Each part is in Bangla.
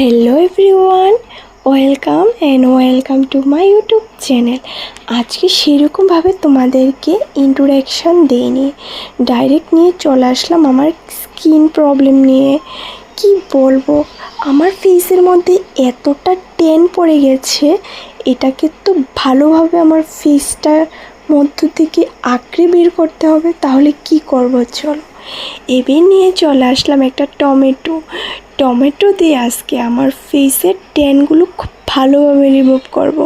Hello everyone welcome and welcome to my YouTube channel আজকে সেরকমভাবে তোমাদেরকে ইন্ট্রোডাকশান দেইনি। ডাইরেক্ট নিয়ে চলে আসলাম আমার স্কিন প্রবলেম নিয়ে। কি বলব, আমার ফেসের মধ্যে এতটা টেন পড়ে গেছে, এটাকে তো ভালোভাবে আমার ফেসটার মধ্য থেকে আঁকড়ে বের করতে হবে, তাহলে কি করব চলো। এবার নিয়ে চলে আসলাম একটা টমেটো। টমেটো দিয়ে আজকে আমার ফেসের ট্যানগুলো খুব ভালোভাবে রিমুভ করব।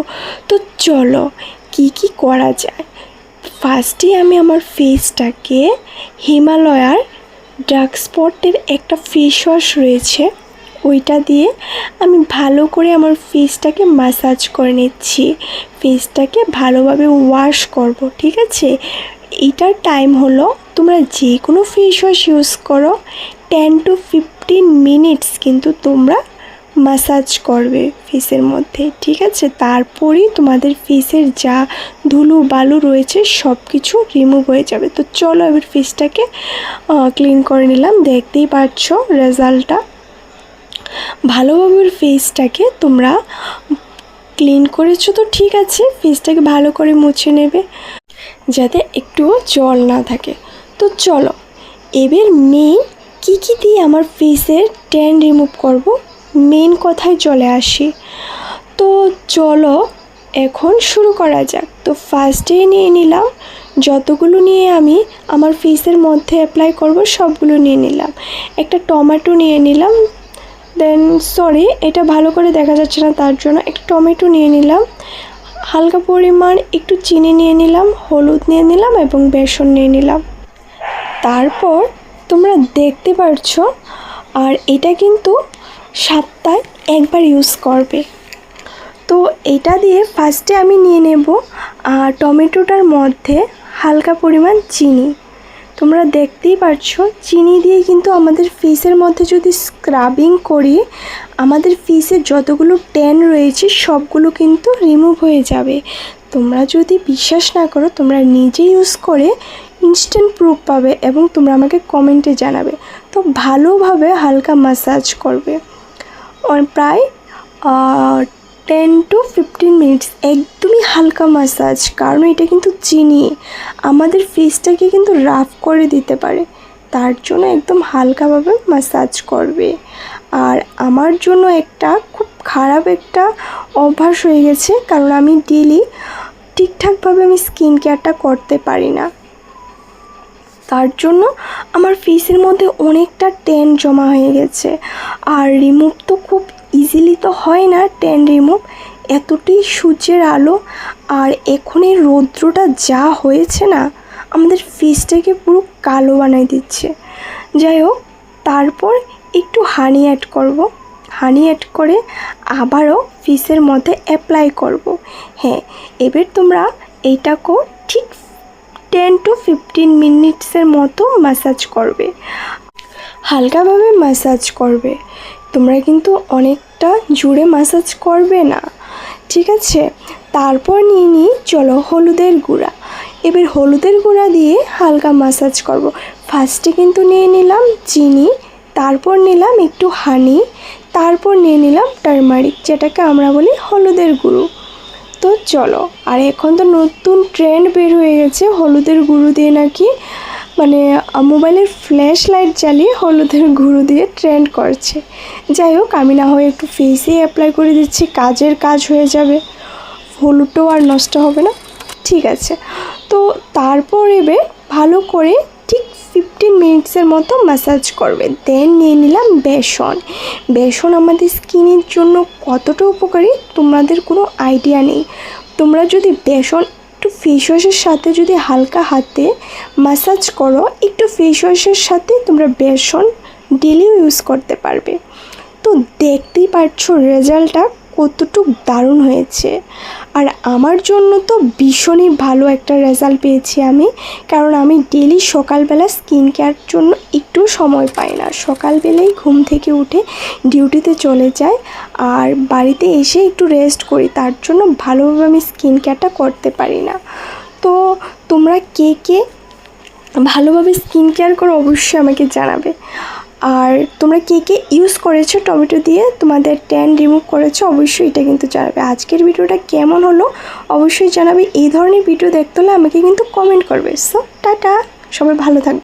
তো চলো, কি কি করা যায়? ফার্স্টে আমি আমার ফেসটাকে হিমালয়ার ডার্ক স্পটের একটা ফেস ওয়াশ রয়েছে, ওইটা দিয়ে আমি ভালো করে আমার ফেসটাকে মাসাজ করে নিচ্ছি। ফেসটাকে ভালোভাবে ওয়াশ করব, ঠিক আছে? এটার টাইম হলো তোমরা যে কোনো ফেস ওয়াশ ইউজ করো টেন টু ফিফটিন মিনিটস কিন্তু তোমরা মাসাজ করবে ফেসের মধ্যে, ঠিক আছে? তারপরেই তোমাদের ফেসের যা ধুলো বালু রয়েছে সব কিছু রিমুভ হয়ে যাবে। তো চলো এবার ফেসটাকে ক্লিন করে নিলাম। দেখতেই পাচ্ছ রেজাল্টটা ভালোভাবে ফেসটাকে তোমরা ক্লিন করেছ তো ঠিক আছে ফেসটাকে ভালো করে মুছে নেবে, যাতে একটু জল না থাকে। তো চলো, এবার মেন কী কী দিয়ে আমার ফেসের ট্যান রিমুভ করব? মেন কথায় চলে আসি। তো চলো, এখন শুরু করা যাক। তো ফার্স্টে নিয়ে নিলাম, যতগুলো নিয়ে আমি আমার ফেসের মধ্যে অ্যাপ্লাই করব, সবগুলো নিয়ে নিলাম। একটা টমেটো নিয়ে নিলাম দেন সরি এটা ভালো করে দেখা যাচ্ছে না তার জন্য, একটা টমেটো নিয়ে নিলাম, হালকা পরিমাণ একটু চিনি নিয়ে নিলাম, হলুদ নিয়ে নিলাম এবং বেসন নিয়ে নিলাম। তারপর তোমরা দেখতে পারছ, আর এটা কিন্তু সপ্তাহে একবার ইউজ করবে। তো এটা দিয়ে ফার্স্টে আমি নিয়ে নেব আর টমেটোটার মধ্যে হালকা পরিমাণ চিনি। তোমরা দেখতেই পারছ, চিনি দিয়ে কিন্তু আমাদের ফেসের মধ্যে যদি স্ক্রাবিং করি, আমাদের ফেসে যতগুলো ট্যান রয়েছে, সবগুলো কিন্তু রিমুভ হয়ে যাবে। তোমরা যদি বিশ্বাস না করো, তোমরা নিজে ইউজ করে ইনস্ট্যান্ট প্রুফ পাবে এবং তোমরা আমাকে কমেন্টে জানাবে। তো ভালোভাবে হালকা মাসাজ করবে। প্রায় টেন টু ফিফটিন মিনিটস একদমই হালকা মাসাজ কারণ এটা কিন্তু চিনি। আমাদের ফেসটাকে কিন্তু রাফ করে দিতে পারে। তার জন্য একদম হালকাভাবে মাসাজ করবে। আর আমার জন্য একটা খুব খারাপ একটা অভ্যাস হয়ে গেছে, কারণ আমি ডেলি ঠিকঠাকভাবে আমি স্কিন কেয়ারটা করতে পারি না। তার জন্য আমার ফেসের মধ্যে অনেকটা টেন জমা হয়ে গেছে। আর রিমুভ তো খুব ইজিলি তো হয় না টেন রিমুভ এতটাই সূর্যের আলো। আর এখনের রৌদ্রটা যা হয়েছে না, আমাদের ফেসটাকে পুরো কালো বানাই দিচ্ছে। যাই হোক, তারপর একটু হানি অ্যাড করব। হানি অ্যাড করে আবারও ফেসের মধ্যে অ্যাপ্লাই করব। হ্যাঁ এবার তোমরা এইটাকেও ঠিক টেন টু ফিফটিন মিনিটসের মতো ম্যাসাজ করবে। হালকাভাবে ম্যাসাজ করবে। তোমরা কিন্তু অনেকটা জুড়ে ম্যাসাজ করবে না, ঠিক আছে? তারপর নিয়ে নিই, চলো হলুদের গুঁড়া। এবার হলুদের গুঁড়া দিয়ে হালকা ম্যাসাজ করব। ফার্স্টে কিন্তু নিয়ে নিলাম চিনি, তারপর নিলাম একটু হানি তারপর নিয়ে নিলাম টার্মারিক যেটাকে আমরা বলি হলুদের গুঁড়ো। তো চলো। আর এখন তো নতুন ট্রেন্ড বের হয়ে গেছে, হলুদের গুঁড়ো দিয়ে নাকি মানে মোবাইলের ফ্ল্যাশ লাইট জ্বালিয়ে হলুদের গুঁড়ো দিয়ে ট্রেন্ড করছে। যাই হোক, আমি না হয় একটু ফেসেই অ্যাপ্লাই করে দিচ্ছি, কাজের কাজ হয়ে যাবে। হলুদটাও আর নষ্ট হবে না। ঠিক আছে। তো তারপর এবার ভালো করে ফিফটিন মিনিটসের মতো ম্যাসাজ করবে। দেন নিয়ে নিলাম বেসন। বেসন আমাদের স্কিনের জন্য কতটা উপকারী তোমাদের কোনো আইডিয়া নেই। তোমরা যদি বেসন একটু ফেস ওয়াশের সাথে যদি হালকা হাতে ম্যাসাজ করো, একটু ফেস ওয়াশের সাথে তোমরা বেসন ডেলিও ইউজ করতে পারবে। তো দেখতেই পারছ রেজাল্টটা কতটুক দারুণ হয়েছে। আর আমার জন্য তো ভীষণই ভালো একটা রেজাল্ট পেয়েছি আমি। কারণ আমি ডেলি সকালবেলা স্কিন কেয়ার জন্য একটু সময় পাই না। সকালবেলাই ঘুম থেকে উঠে ডিউটিতে চলে যাই আর বাড়িতে এসে একটু রেস্ট করি। তার জন্য ভালোভাবে আমি স্কিন কেয়ারটা করতে পারি না। তো তোমরা কে কে ভালোভাবে স্কিন কেয়ার করো অবশ্যই আমাকে জানাবে। আর তোমরা কে কে ইউজ করেছ টমেটো দিয়ে? তোমাদের ট্যান রিমুভ করেছ, অবশ্যই এটা কিন্তু জানাবে। আজকের ভিডিওটা কেমন হলো? অবশ্যই জানাবে। এই ধরনের ভিডিও দেখতে হলে আমাকে কিন্তু কমেন্ট করবে। So ta ta! সবাই ভালো থাকবে।